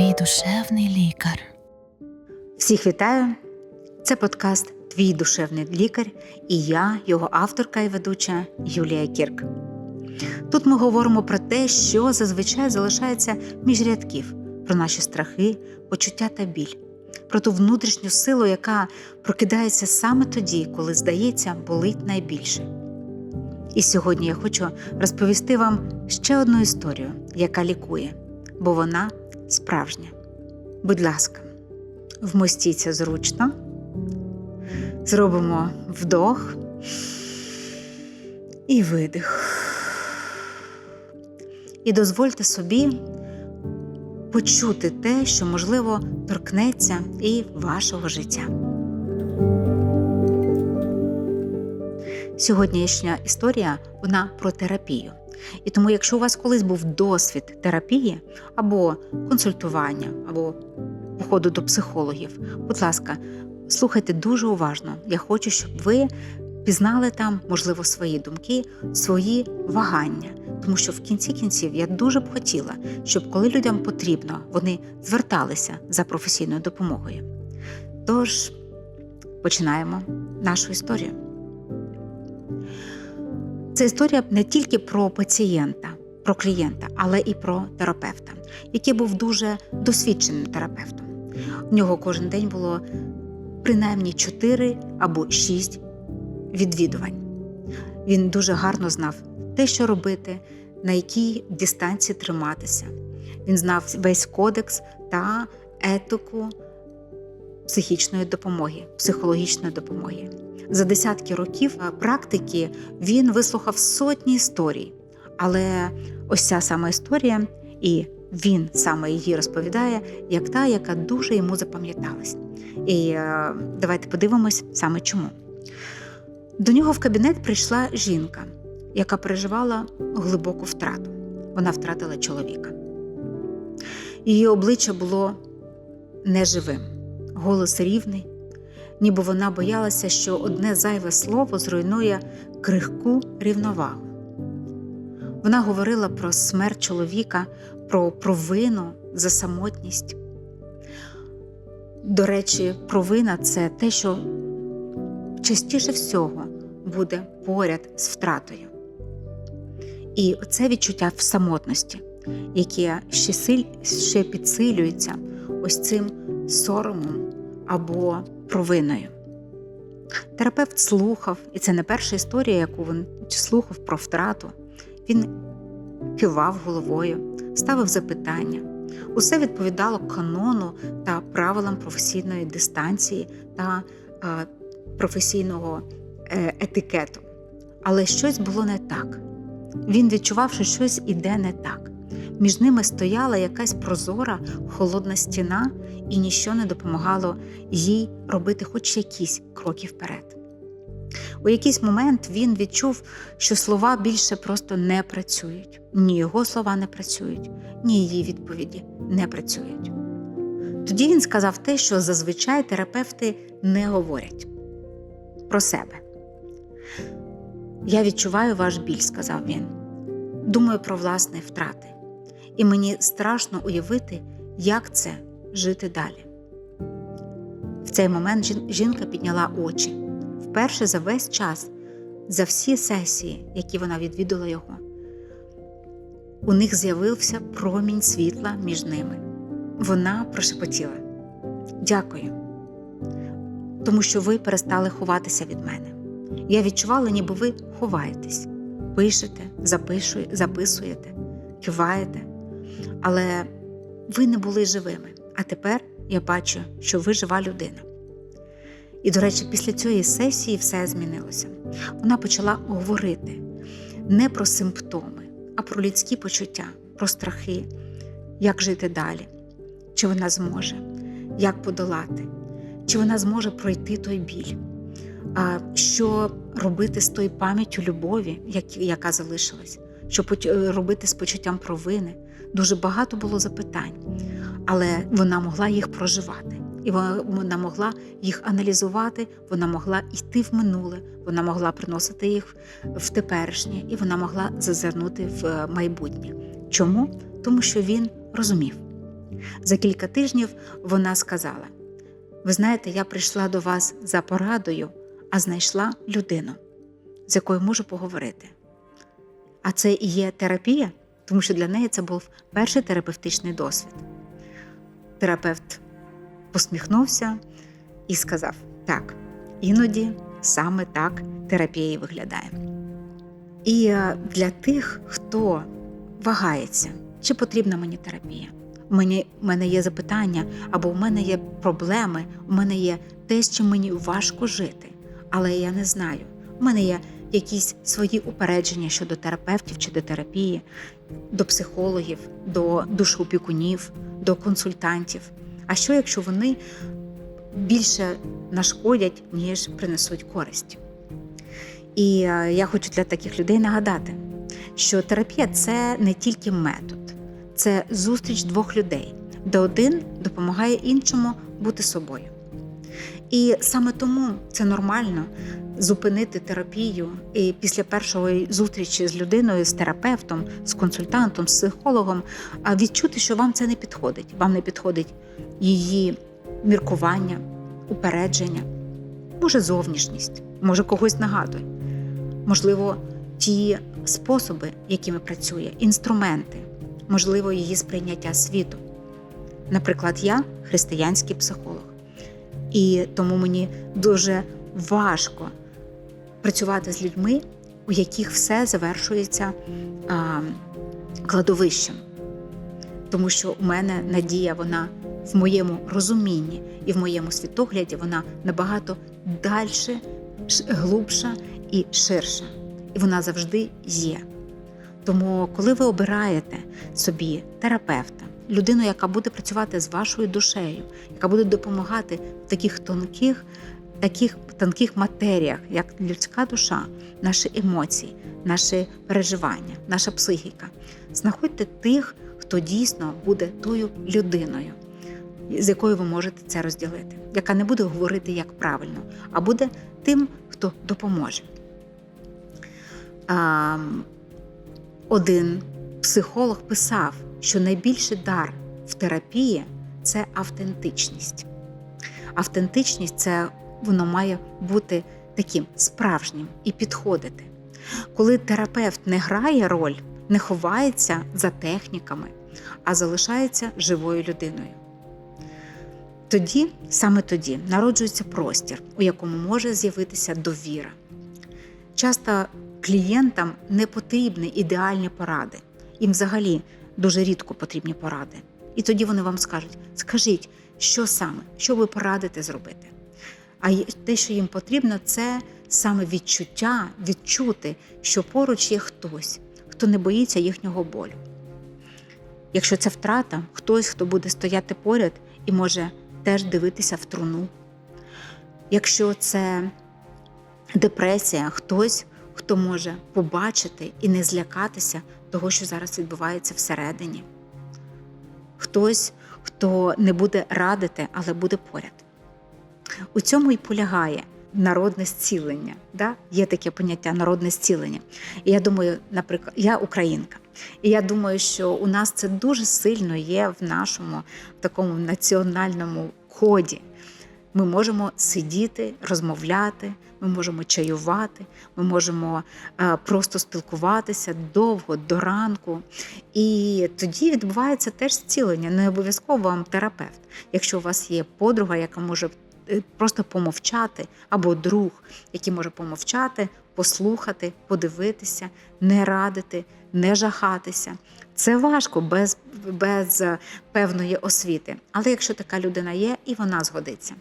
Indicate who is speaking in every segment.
Speaker 1: Твій душевний лікар.
Speaker 2: Всіх вітаю! Це подкаст Твій душевний лікар і я, його авторка і ведуча Юлія Кірк. Тут ми говоримо про те, що зазвичай залишається між рядків, про наші страхи, почуття та біль, про ту внутрішню силу, яка прокидається саме тоді, коли, здається, болить найбільше. І сьогодні я хочу розповісти вам ще одну історію, яка лікує, бо вона справжня. Будь ласка, вмостіться зручно, зробимо вдох і видих. І дозвольте собі почути те, що, можливо, торкнеться і вашого життя. Сьогоднішня історія вона про терапію. І тому, якщо у вас колись був досвід терапії або консультування, або походу до психологів, будь ласка, слухайте дуже уважно. Я хочу, щоб ви пізнали там, можливо, свої думки, свої вагання. Тому що в кінці кінців я дуже б хотіла, щоб коли людям потрібно, вони зверталися за професійною допомогою. Тож починаємо нашу історію. Це історія не тільки про пацієнта, про клієнта, але і про терапевта, який був дуже досвідченим терапевтом. У нього кожен день було принаймні 4 або 6 відвідувань. Він дуже гарно знав те, що робити, на якій дистанції триматися. Він знав весь кодекс та етику психічної допомоги, психологічної допомоги. За десятки років практики він вислухав сотні історій, але ось ця сама історія, і він саме її розповідає, як та, яка дуже йому запам'яталась. І е, давайте подивимось саме чому. До нього в кабінет прийшла жінка, яка переживала глибоку втрату. Вона втратила чоловіка. Її обличчя було неживим, голос рівний, ніби вона боялася, що одне зайве слово зруйнує крихку рівновагу. Вона говорила про смерть чоловіка, про провину за самотність. До речі, провина це те, що частіше всього буде поряд з втратою. І це відчуття в самотності, яке ще, силь, ще підсилюється ось цим соромом або провиною. Терапевт слухав, і це не перша історія, яку він слухав про втрату. Він кивав головою, ставив запитання. Усе відповідало канону та правилам професійної дистанції та е, професійного е, етикету. Але щось було не так. Він відчував, що щось іде не так. Між ними стояла якась прозора, холодна стіна, і ніщо не допомагало їй робити хоч якісь кроки вперед. У якийсь момент він відчув, що слова більше просто не працюють. Ні його слова не працюють, ні її відповіді не працюють. Тоді він сказав те, що зазвичай терапевти не говорять про себе. Я відчуваю ваш біль, сказав він. Думаю про власні втрати, і мені страшно уявити, як це жити далі. В цей момент жінка підняла очі вперше за весь час, за всі сесії, які вона відвідала його. У них з'явився промінь світла між ними. Вона прошепотіла: Дякую, тому що ви перестали ховатися від мене. Я відчувала, ніби ви ховаєтесь, пишете, записуєте, киваєте, але ви не були живими. А тепер я бачу, що ви жива людина. І, до речі, після цієї сесії все змінилося. Вона почала говорити не про симптоми, а про людські почуття, про страхи, як жити далі, чи вона зможе, як подолати, чи вона зможе пройти той біль, що робити з тою пам'яттю любові, яка залишилась, що робити з почуттям провини. Дуже багато було запитань, але вона могла їх проживати. І вона могла їх аналізувати, вона могла йти в минуле, вона могла приносити їх в теперішнє, і вона могла зазирнути в майбутнє. Чому? Тому що він розумів, За кілька тижнів вона сказала: Ви знаєте, я прийшла до вас за порадою, а знайшла людину, з якою можу поговорити. А це і є терапія, тому що для неї це був перший терапевтичний досвід. Терапевт посміхнувся і сказав: Так, іноді саме так терапія виглядає. І е, для тих, хто вагається, чи потрібна мені терапія. У мене, мене є запитання, або у мене є проблеми, у мене є те, чим мені важко жити, але я не знаю. У мене є якісь свої упередження щодо терапевтів чи до терапії, до психологів, до душоопікунів, до консультантів. А що, якщо вони більше нашкодять, ніж принесуть користь? І е, я хочу для таких людей нагадати, що терапія це не тільки метод, це зустріч двох людей, де один допомагає іншому бути собою. І саме тому це нормально зупинити терапію і після першої зустрічі з людиною, з терапевтом, з консультантом, з психологом, а відчути, що вам це не підходить. Вам не підходить її міркування, упередження, може зовнішність, може когось нагадує, можливо, ті способи, якими працює, інструменти, можливо, її сприйняття світу. Наприклад, я християнський психолог, і тому мені дуже важко працювати з людьми, у яких все завершується а, кладовищем. Тому що у мене надія, вона в моєму розумінні і в моєму світогляді вона набагато дальше, глубша і ширша. І вона завжди є. Тому, коли ви обираєте собі терапевта, людину, яка буде працювати з вашою душею, яка буде допомагати в таких тонких, таких тонких матеріях, як людська душа, наші емоції, наші переживання, наша психіка, знаходьте тих, хто дійсно буде тою людиною, з якою ви можете це розділити, яка не буде говорити як правильно, а буде тим, хто допоможе. Один психолог писав, що найбільший дар в терапії це автентичність. Автентичність це воно має бути таким справжнім і підходити. Коли терапевт не грає роль, не ховається за техніками, а залишається живою людиною. Тоді, саме тоді, народжується простір, у якому може з'явитися довіра. Часто клієнтам не потрібні ідеальні поради, їм взагалі дуже рідко потрібні поради. І тоді вони вам скажуть: скажіть, що саме, що ви порадите зробити. А те, що їм потрібно, це саме відчуття, відчути, що поруч є хтось, хто не боїться їхнього болю. Якщо це втрата, хтось, хто буде стояти поряд і може теж дивитися в труну. Якщо це депресія, хтось, хто може побачити і не злякатися того, що зараз відбувається всередині. Хтось, хто не буде радити, але буде поряд. У цьому і полягає народне зцілення. Да? Є таке поняття народне зцілення. І я думаю, наприклад, я українка. І я думаю, що у нас це дуже сильно є в нашому такому національному коді. Ми можемо сидіти, розмовляти, ми можемо чаювати, ми можемо е, просто спілкуватися довго до ранку. І тоді відбувається теж зцілення. Не обов'язково вам терапевт. Якщо у вас є подруга, яка може просто помовчати, або друг, який може помовчати, послухати, подивитися, не радити, не жахатися. Це важко без, без е, певної освіти. Але якщо така людина є, і вона згодиться.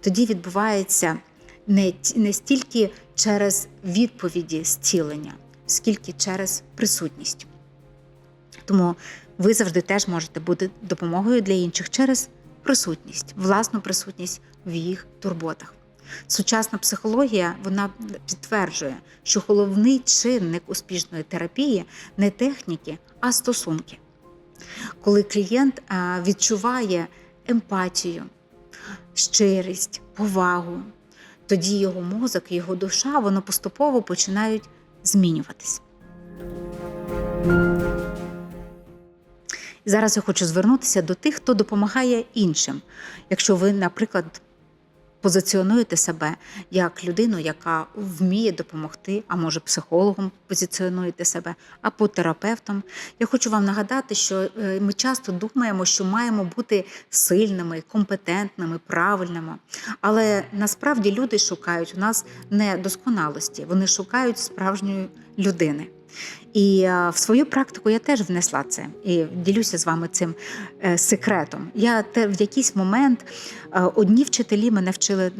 Speaker 2: Тоді відбувається не, не стільки через відповіді зцілення, скільки через присутність. Тому ви завжди теж можете бути допомогою для інших через присутність, власну присутність в їх турботах. Сучасна психологія вона підтверджує, що головний чинник успішної терапії не техніки, а стосунки. Коли клієнт відчуває емпатію, щирість, повагу, тоді його мозок, його душа воно поступово починають змінюватись. Зараз я хочу звернутися до тих, хто допомагає іншим. Якщо ви, наприклад, позиціонуєте себе як людину, яка вміє допомогти, а може психологом позиціонуєте себе, або терапевтом. Я хочу вам нагадати, що е, ми часто думаємо, що маємо бути сильними, компетентними, правильними. Але насправді люди шукають у нас не досконалості, вони шукають справжньої людини. І е, в свою практику я теж внесла це і ділюся з вами цим е, секретом. Я те в якийсь момент е, одні вчителі мене вчили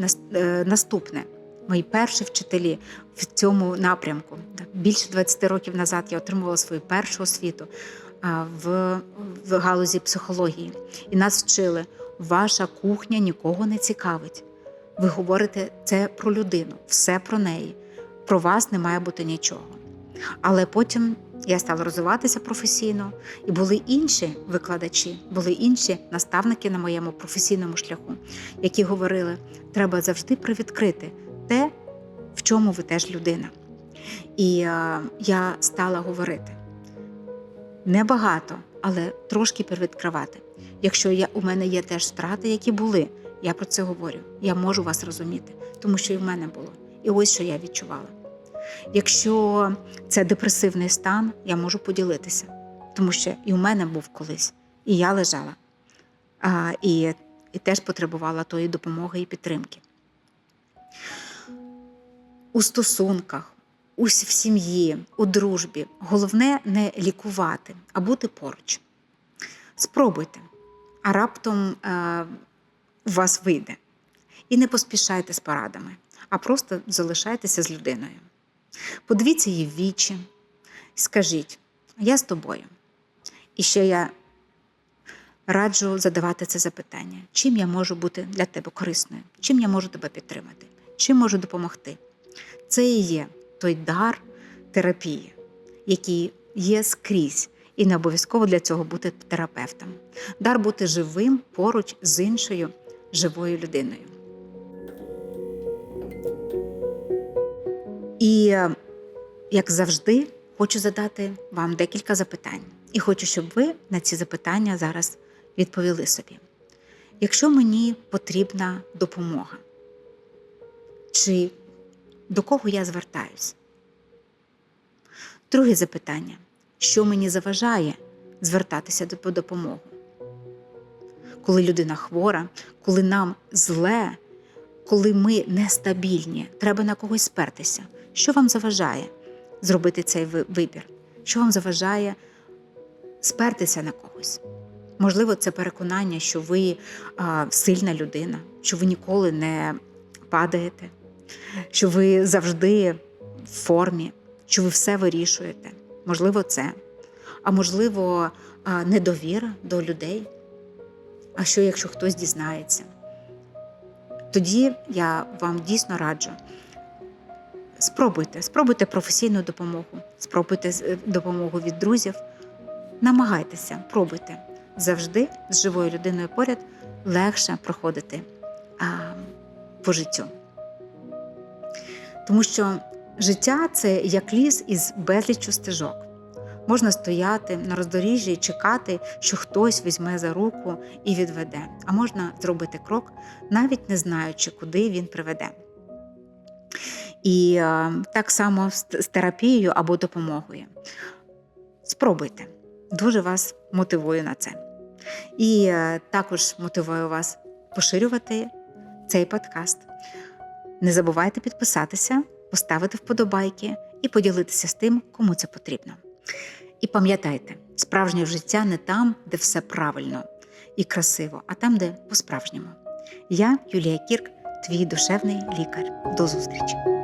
Speaker 2: наступне. Мої перші вчителі в цьому напрямку. Більше 20 років назад я отримувала свою першу освіту в, в галузі психології. І нас вчили: ваша кухня нікого не цікавить. Ви говорите це про людину, все про неї. Про вас не має бути нічого. Але потім я стала розвиватися професійно, і були інші викладачі, були інші наставники на моєму професійному шляху, які говорили: треба завжди привідкрити те, в чому ви теж людина. І е, я стала говорити небагато, але трошки привідкривати. Якщо я, у мене є теж втрати, які були, я про це говорю. Я можу вас розуміти, тому що і в мене було. І ось що я відчувала. Якщо це депресивний стан, я можу поділитися, тому що і в мене був колись, і я лежала, а, і, і теж потребувала тої допомоги і підтримки. У стосунках, у в сім'ї, у дружбі головне не лікувати, а бути поруч. Спробуйте, а раптом е, у вас вийде. І не поспішайте з порадами, а просто залишайтеся з людиною. Подивіться її в вічі, скажіть, я з тобою. І ще я раджу задавати це запитання: чим я можу бути для тебе корисною, чим я можу тебе підтримати, чим можу допомогти. Це і є той дар терапії, який є скрізь, і не обов'язково для цього бути терапевтом. Дар бути живим поруч з іншою живою людиною. І, як завжди, хочу задати вам декілька запитань. І хочу, щоб ви на ці запитання зараз відповіли собі. Якщо мені потрібна допомога, чи до кого я звертаюсь? Друге запитання: що мені заважає звертатися по допомогу? Коли людина хвора, коли нам зле, коли ми нестабільні, треба на когось спертися. Що вам заважає зробити цей вибір? Що вам заважає спертися на когось? Можливо, це переконання, що ви а, сильна людина, що ви ніколи не падаєте, що ви завжди в формі, що ви все вирішуєте. Можливо, це. А можливо, а, недовіра до людей. А що, якщо хтось дізнається? Тоді я вам дійсно раджу. Спробуйте, спробуйте професійну допомогу, спробуйте е, допомогу від друзів. Намагайтеся, пробуйте. Завжди з живою людиною поряд легше проходити а, по життю. Тому що життя це як ліс із безліччю стежок. Можна стояти на роздоріжжі і чекати, що хтось візьме за руку і відведе, а можна зробити крок, навіть не знаючи, куди він приведе. І е, так само з, терапією або допомогою. Спробуйте, дуже вас мотивую на це. І е, також мотивую вас поширювати цей подкаст. Не забувайте підписатися, поставити вподобайки і поділитися з тим, кому це потрібно. І пам'ятайте, справжнє життя не там, де все правильно і красиво, а там, де по-справжньому. Я, Юлія Кірк, твій душевний лікар. До зустрічі!